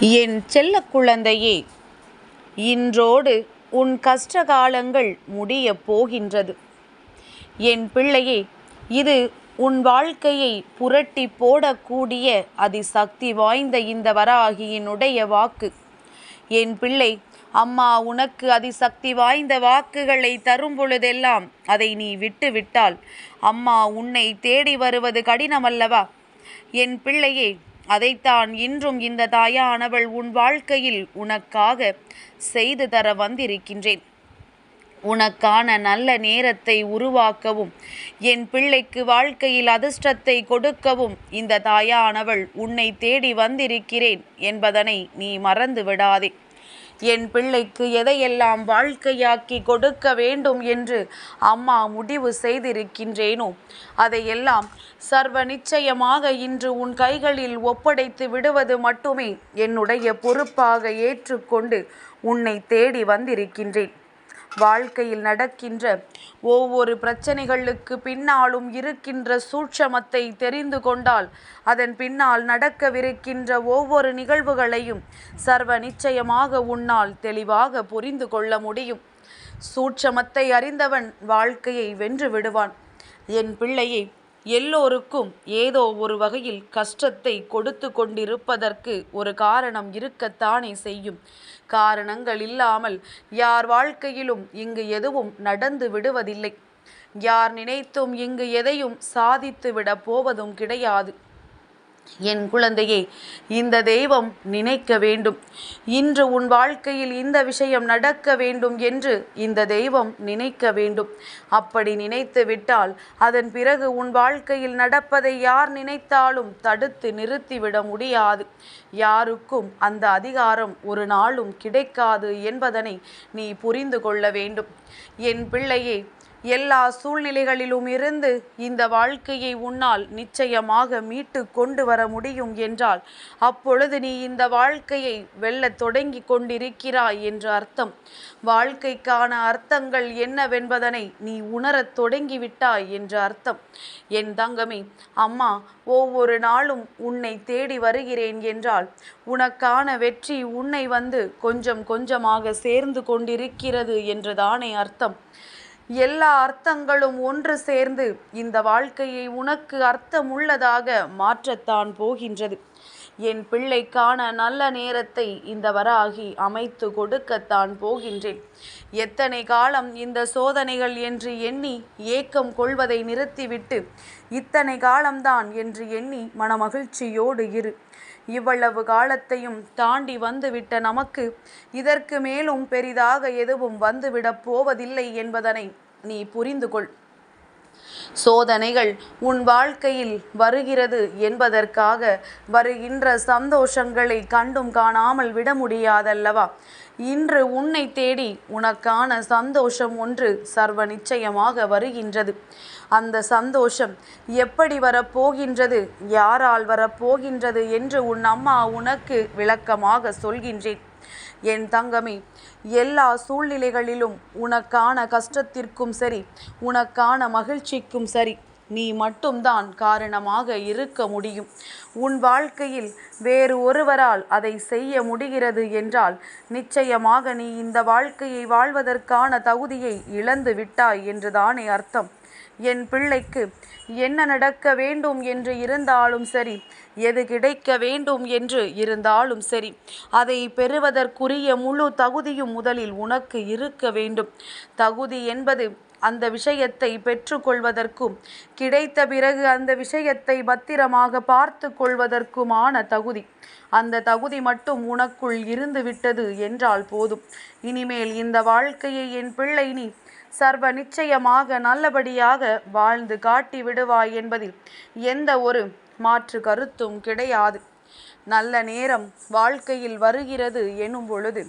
என் செல்ல குழந்தையே இன்றோடு உன் கஷ்டகாலங்கள் முடியப் போகின்றது. என் பிள்ளையே இது உன் வாழ்க்கையை புரட்டி போடக்கூடிய அதிசக்தி வாய்ந்த இந்த வராகியினுடைய வாக்கு. என் பிள்ளை அம்மா உனக்கு அதிசக்தி வாய்ந்த வாக்குகளை தரும் பொழுதெல்லாம் அதை நீ விட்டுவிட்டால் அம்மா உன்னை தேடி வருவது கடினமல்லவா? என் பிள்ளையே அதைத்தான் இன்றும் இந்த தாயானவள் உன் வாழ்க்கையில் உனக்காக செய்து தர வந்திருக்கின்றேன். உனக்கான நல்ல நேரத்தை உருவாக்கவும் என் பிள்ளைக்கு வாழ்க்கையில் அதிர்ஷ்டத்தை கொடுக்கவும் இந்த தாயானவள் உன்னை தேடி வந்திருக்கிறேன் என்பதனை நீ மறந்து விடாதே என் பிள்ளைக்கு எதையெல்லாம் வாழ்க்கையாக்கி கொடுக்க வேண்டும் என்று அம்மா முடிவு செய்திருக்கின்றேனோ அதையெல்லாம் சர்வ நிச்சயமாக இன்று உன் கைகளில் ஒப்படைத்து விடுவது மட்டுமே என்னுடைய பொறுப்பாக ஏற்றுக்கொண்டு உன்னை தேடி வந்திருக்கின்றேன். வாழ்க்கையில் நடக்கின்ற ஒவ்வொரு பிரச்சனைகளுக்கு பின்னாலும் இருக்கின்ற சூட்சமத்தை தெரிந்து கொண்டால் அதன் பின்னால் நடக்கவிருக்கின்ற ஒவ்வொரு நிகழ்வுகளையும் சர்வ நிச்சயமாக உன்னால் தெளிவாக புரிந்து கொள்ள முடியும். சூட்சமத்தை அறிந்தவன் வாழ்க்கையை வென்று விடுவான். என் பிள்ளையை எல்லோருக்கும் ஏதோ ஒரு வகையில் கஷ்டத்தை கொடுத்து கொண்டிருப்பதற்கு ஒரு காரணம் இருக்கத்தானே செய்யும். காரணங்கள் இல்லாமல் யார் வாழ்க்கையிலும் இங்கு எதுவும் நடந்து விடுவதில்லை. யார் நினைத்தும் இங்கு எதையும் சாதித்து விட போவதும் கிடையாது. என் குழந்தையே இந்த தெய்வம் நினைக்க வேண்டும். இன்று உன் வாழ்க்கையில் இந்த விஷயம் நடக்க வேண்டும் என்று இந்த தெய்வம் நினைக்க வேண்டும். அப்படி நினைத்து விட்டால் அதன் பிறகு உன் வாழ்க்கையில் நடப்பதை யார் நினைத்தாலும் தடுத்து நிறுத்திவிட முடியாது. யாருக்கும் அந்த அதிகாரம் ஒரு நாளும் கிடைக்காது என்பதனை நீ புரிந்து கொள்ள வேண்டும். என் பிள்ளையே எல்லா சூழ்நிலைகளிலும் இருந்து இந்த வாழ்க்கையை உன்னால் நிச்சயமாக மீட்டு கொண்டு வர முடியும் என்றால் அப்பொழுது நீ இந்த வாழ்க்கையை வெல்லத் தொடங்கி கொண்டிருக்கிறாய் என்று அர்த்தம். வாழ்க்கைக்கான அர்த்தங்கள் என்னவென்பதனை நீ உணரத் தொடங்கிவிட்டாய் என்று அர்த்தம். என் தங்கமே அம்மா ஒவ்வொரு நாளும் உன்னை தேடி வருகிறேன் என்றால் உனக்கான வெற்றி உன்னை வந்து கொஞ்சம் கொஞ்சமாக சேர்ந்து கொண்டிருக்கிறது என்றுதானே அர்த்தம். எல்லா அர்த்தங்களும் ஒன்று சேர்ந்து இந்த வாழ்க்கையை உனக்கு அர்த்தமுள்ளதாக மாற்றத்தான் போகின்றது. என் பிள்ளைக்கான நல்ல நேரத்தை இந்த வராகி அமைத்து கொடுக்கத்தான் போகின்றேன். எத்தனை காலம் இந்த சோதனைகள் என்று எண்ணி ஏக்கம் கொள்வதை நிறுத்திவிட்டு இத்தனை காலம்தான் என்று எண்ணி மனமகிழ்ச்சியோடு இரு. இவ்வளவு காலத்தையும் தாண்டி வந்துவிட்ட நமக்கு இதற்கு மேலும் பெரிதாக எதுவும் வந்துவிடப் போவதில்லை என்பதனை நீ புரிந்து கொள் சோதனைகள் உன் வாழ்க்கையில் வருகிறது என்பதற்காக வருகின்ற சந்தோஷங்களை கண்டும் காணாமல் விட முடியாதல்லவா? இன்று உன்னை தேடி உனக்கான சந்தோஷம் ஒன்று சர்வ நிச்சயமாக வருகின்றது. அந்த சந்தோஷம் எப்படி வரப்போகின்றது யாரால் வரப்போகின்றது என்று உன் அம்மா உனக்கு விளக்கமாக சொல்கின்றேன். என் தங்கமே எல்லா சூழ்நிலைகளிலும் உனக்கான கஷ்டத்திற்கும் சரி உனக்கான மகிழ்ச்சிக்கும் சரி நீ மட்டும்தான் காரணமாக இருக்க முடியும். உன் வாழ்க்கையில் வேறு ஒருவரால் அதை செய்ய முடிகிறது என்றால் நிச்சயமாக நீ இந்த வாழ்க்கையை வாழ்வதற்கான தகுதியை இழந்து விட்டாய் என்றுதானே அர்த்தம். என் பிள்ளைக்கு என்ன நடக்க வேண்டும் என்று இருந்தாலும் சரி எது கிடைக்க வேண்டும் என்று இருந்தாலும் சரி அதை பெறுவதற்குரிய முழு தகுதியும் முதலில் உனக்கு இருக்க வேண்டும். தகுதி என்பது அந்த விஷயத்தை பெற்றுக்கொள்வதற்கும் கிடைத்த பிறகு அந்த விஷயத்தை பத்திரமாக பார்த்து கொள்வதற்குமான தகுதி. அந்த தகுதி மட்டும் உனக்குள் இருந்து விட்டது என்றால் போதும். இனிமேல் இந்த வாழ்க்கையை என் பிள்ளை நீ சர்வ நிச்சயமாக நல்லபடியாக வாழ்ந்து காட்டி விடுவாய் என்பதில் எந்த ஒரு மாற்று கருத்தும் கிடையாது. நல்ல நேரம் வாழ்க்கையில் வருகிறது எனும் பொழுது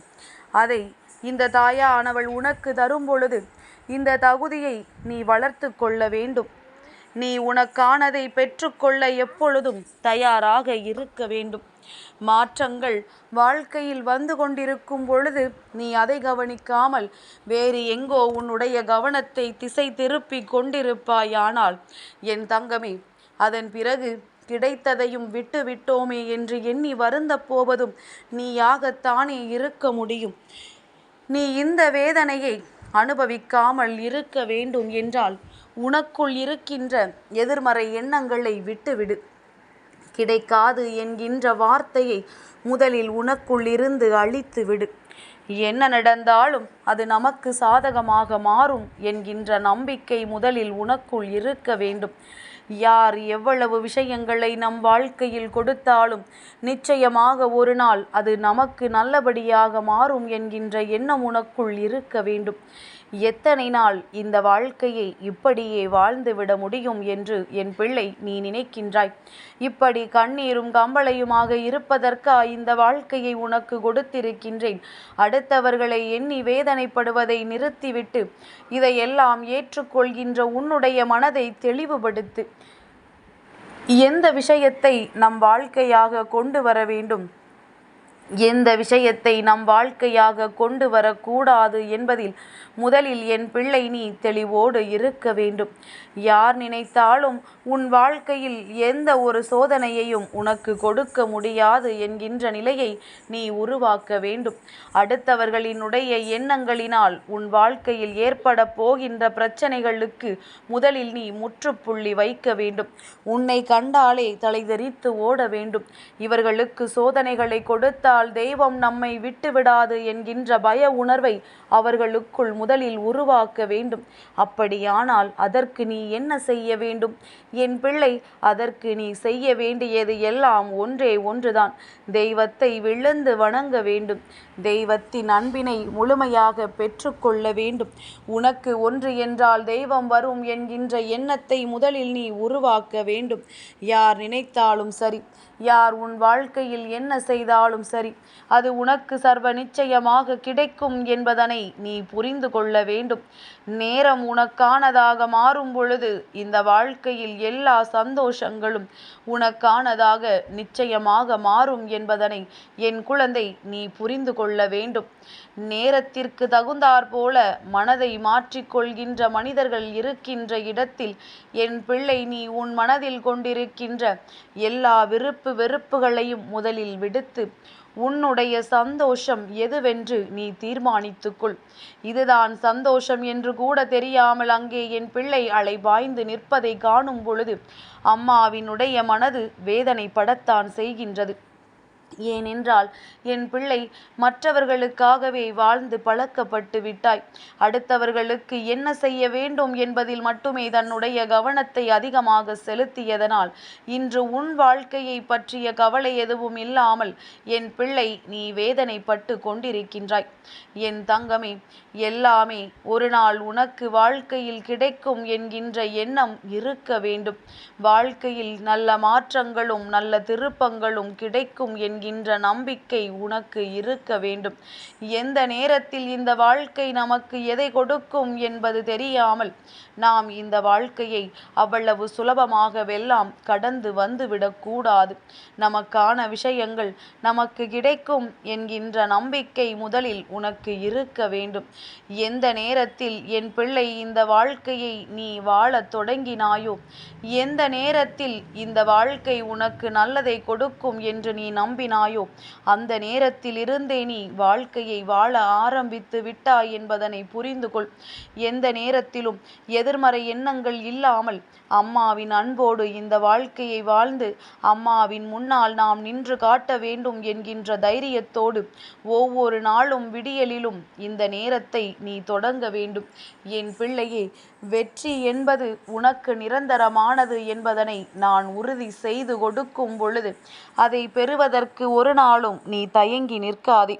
அதை இந்த தாயானவள் உனக்கு தரும் பொழுது இந்த தகுதியை நீ வளர்த்து கொள்ள வேண்டும். நீ உனக்கானதை பெற்றுக்கொள்ள எப்பொழுதும் தயாராக இருக்க வேண்டும். மாற்றங்கள் வாழ்க்கையில் வந்து கொண்டிருக்கும் பொழுது நீ அதை கவனிக்காமல் வேறு எங்கோ உன்னுடைய கவனத்தை திசை திருப்பி கொண்டிருப்பாயானால் என் தங்கமே அதன் பிறகு கிடைத்ததையும் விட்டு விட்டோமே என்று எண்ணி வருந்த போவதும் நீயாகத்தானே இருக்க முடியும். நீ இந்த வேதனையை அனுபவிக்காமல் இருக்க வேண்டும் என்றால் உனக்குள் இருக்கின்ற எதிர்மறை எண்ணங்களை விட்டுவிடு. கிடைக்காது என்கின்ற வார்த்தையை முதலில் உனக்குள் இருந்து அழித்து விடு என்ன நடந்தாலும் அது நமக்கு சாதகமாக மாறும் என்கின்ற நம்பிக்கை முதலில் உனக்குள் இருக்க வேண்டும். யார் எவ்வளவு விஷயங்களை நம் வாழ்க்கையில் கொடுத்தாலும் நிச்சயமாக ஒரு நாள் அது நமக்கு நல்லபடியாக மாறும் என்கின்ற எண்ணம் உனக்குள் இருக்க வேண்டும். எத்தனை நாள் இந்த வாழ்க்கையை இப்படியே வாழ்ந்துவிட முடியும் என்று என் பிள்ளை நீ நினைக்கின்றாய். இப்படி கண்ணீரும் கம்பளையுமாக இருப்பதற்கா இந்த வாழ்க்கையை உனக்கு கொடுத்திருக்கின்றேன். அடுத்தவர்களை எண்ணி வேதனைப்படுவதை நிறுத்திவிட்டு இதையெல்லாம் ஏற்றுக்கொள்கின்ற உன்னுடைய மனதை தெளிவுபடுத்து. எந்த விஷயத்தை நம் வாழ்க்கையாக கொண்டு வர வேண்டும்? எந்த விஷயத்தை நம் வாழ்க்கையாக கொண்டு வரக்கூடாது என்பதில் முதலில் என் பிள்ளை நீ தெளிவோடு இருக்க வேண்டும். யார் நினைத்தாலும் உன் வாழ்க்கையில் எந்த ஒரு சோதனையையும் உனக்கு கொடுக்க முடியாது என்கின்ற நிலையை நீ உருவாக்க வேண்டும். அடுத்தவர்களினுடைய எண்ணங்களினால் உன் வாழ்க்கையில் ஏற்பட போகின்ற பிரச்சனைகளுக்கு முதலில் நீ முற்றுப்புள்ளி வைக்க வேண்டும். உன்னை கண்டாலே தலைதெறித்து ஓட வேண்டும். இவர்களுக்கு சோதனைகளை கொடுத்தால் தெய்வம் நம்மை விட்டுவிடாது என்கின்ற பய உணர்வை அவர்களுக்குள் முதலில் உருவாக்க வேண்டும். அப்படியானால் அதற்கு நீ என்ன செய்ய வேண்டும்? என் பிள்ளை அதற்கு நீ செய்ய வேண்டியது எல்லாம் ஒன்றே ஒன்றுதான். தெய்வத்தை விழுந்து வணங்க வேண்டும். தெய்வத்தின் அன்பினை முழுமையாக பெற்றுக்கொள்ள வேண்டும். உனக்கு ஒன்று என்றால் தெய்வம் வரும் என்கின்ற எண்ணத்தை முதலில் நீ உருவாக்க வேண்டும். யார் நினைத்தாலும் சரி யார் உன் வாழ்க்கையில் என்ன செய்தாலும் சரி அது உனக்கு சர்வ நிச்சயமாக கிடைக்கும் என்பதனை நீ புரிந்து கொள்ள வேண்டும். நேரம் உனக்கானதாக மாறும் பொழுது இந்த வாழ்க்கையில் எல்லா சந்தோஷங்களும் உனக்கானதாக நிச்சயமாக மாறும் என்பதனை என் குழந்தை நீ புரிந்து கொள்ள வேண்டும். நேரத்திற்கு தகுந்தாற்போல மனதை மாற்றிக்கொள்கின்ற மனிதர்கள் இருக்கின்ற இடத்தில் என் பிள்ளை நீ உன் மனதில் கொண்டிருக்கின்ற எல்லா விருப்பு வெறுப்புகளையும் முதலில் விடுத்து உன்னுடைய சந்தோஷம் எதுவென்று நீ தீர்மானித்துக்கொள். இதுதான் சந்தோஷம் என்று கூட தெரியாமல் அங்கே என் பிள்ளை அலைபாய்ந்து நிற்பதை காணும் பொழுது அம்மாவினுடைய மனது வேதனைப்படத்தான் செய்கின்றது. ஏனென்றால் என் பிள்ளை மற்றவர்களுக்காகவே வாழ்ந்து பழக்கப்பட்டு விட்டாய். அடுத்தவர்களுக்கு என்ன செய்ய வேண்டும் என்பதில் மட்டுமே தன்னுடைய கவனத்தை அதிகமாக செலுத்தியதனால் இன்று உன் வாழ்க்கையை பற்றிய கவலை எதுவும் இல்லாமல் என் பிள்ளை நீ வேதனைப்பட்டு கொண்டிருக்கின்றாய். என் தங்கமே எல்லாமே ஒரு நாள் உனக்கு வாழ்க்கையில் கிடைக்கும் என்கின்ற எண்ணம் இருக்க வேண்டும். வாழ்க்கையில் நல்ல மாற்றங்களும் நல்ல திருப்பங்களும் கிடைக்கும் என் என்கின்ற நம்பிக்கை உனக்கு இருக்க வேண்டும். எந்த நேரத்தில் இந்த வாழ்க்கை நமக்கு எதை கொடுக்கும் என்பது தெரியாமல் நாம் இந்த வாழ்க்கையை அவ்வளவு சுலபமாகவெல்லாம் கடந்து வந்துவிடக்கூடாது நமக்கான விஷயங்கள் நமக்கு கிடைக்கும் என்கின்ற நம்பிக்கை முதலில் உனக்கு இருக்க வேண்டும். எந்த நேரத்தில் என் பிள்ளை இந்த வாழ்க்கையை நீ வாழத் தொடங்கினாயோ எந்த நேரத்தில் இந்த வாழ்க்கை உனக்கு நல்லதை கொடுக்கும் என்று நீ நம்பினாயோ அந்த நேரத்தில் இருந்தே நீ வாழ்க்கையை வாழ ஆரம்பித்து விட்டாய் என்பதனை புரிந்து கொள் எந்த நேரத்திலும் எதிர்மறை எண்ணங்கள் இல்லாமல் அம்மாவின் அன்போடு இந்த வாழ்க்கையை வாழ்ந்து அம்மாவின் முன்னால் நாம் நின்று காட்ட வேண்டும் என்கின்ற தைரியத்தோடு ஒவ்வொரு நாளும் விடியலிலும் இந்த நேரத்தை நீ தொடங்க வேண்டும். என் பிள்ளையே வெற்றி என்பது உனக்கு நிரந்தரமானது என்பதனை நான் உறுதி செய்து கொடுக்கும் பொழுது அதை பெறுவதற்கு ஒரு நாளும் நீ தயங்கி நிற்காதே.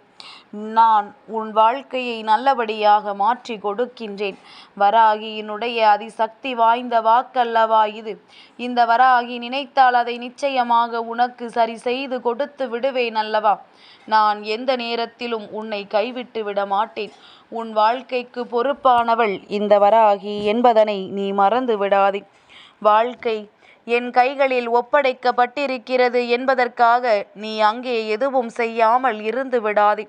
நான் உன் வாழ்க்கையை நல்லபடியாக மாற்றி கொடுக்கின்றேன். வராகியினுடைய அதிசக்தி வாய்ந்த வாக்கல்லவா இது. இந்த வராகி நினைத்தால் அதை நிச்சயமாக உனக்கு சரி செய்து கொடுத்து விடுவேன் அல்லவா? நான் எந்த நேரத்திலும் உன்னை கைவிட்டு விட மாட்டேன். உன் வாழ்க்கைக்கு பொறுப்பானவள் இந்த வராகி என்பதனை நீ மறந்து விடாதே. வாழ்க்கை என் கைகளில் ஒப்படைக்கப்பட்டிருக்கிறது என்பதற்காக நீ அங்கே எதுவும் செய்யாமல் இருந்து விடாதே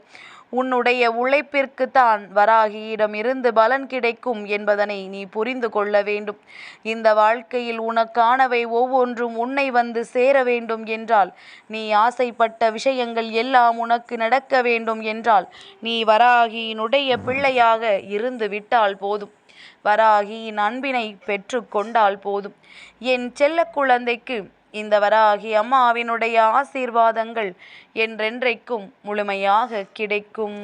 உன்னுடைய உழைப்பிற்குத்தான் வராகியிடம் இருந்து பலன் கிடைக்கும் என்பதனை நீ புரிந்து கொள்ள வேண்டும். இந்த வாழ்க்கையில் உனக்கானவை ஒவ்வொன்றும் உன்னை வந்து சேர வேண்டும் என்றால் நீ ஆசைப்பட்ட விஷயங்கள் எல்லாம் உனக்கு நடக்க வேண்டும் என்றால் நீ வராகியினுடைய பிள்ளையாக இருந்து விட்டால் போதும். வராகியின் அன்பினை பெற்று கொண்டால் போதும். என் செல்ல குழந்தைக்கு இந்த வராகி அம்மாவினுடைய ஆசீர்வாதங்கள் என்றென்றைக்கும் முழுமையாக கிடைக்கும்.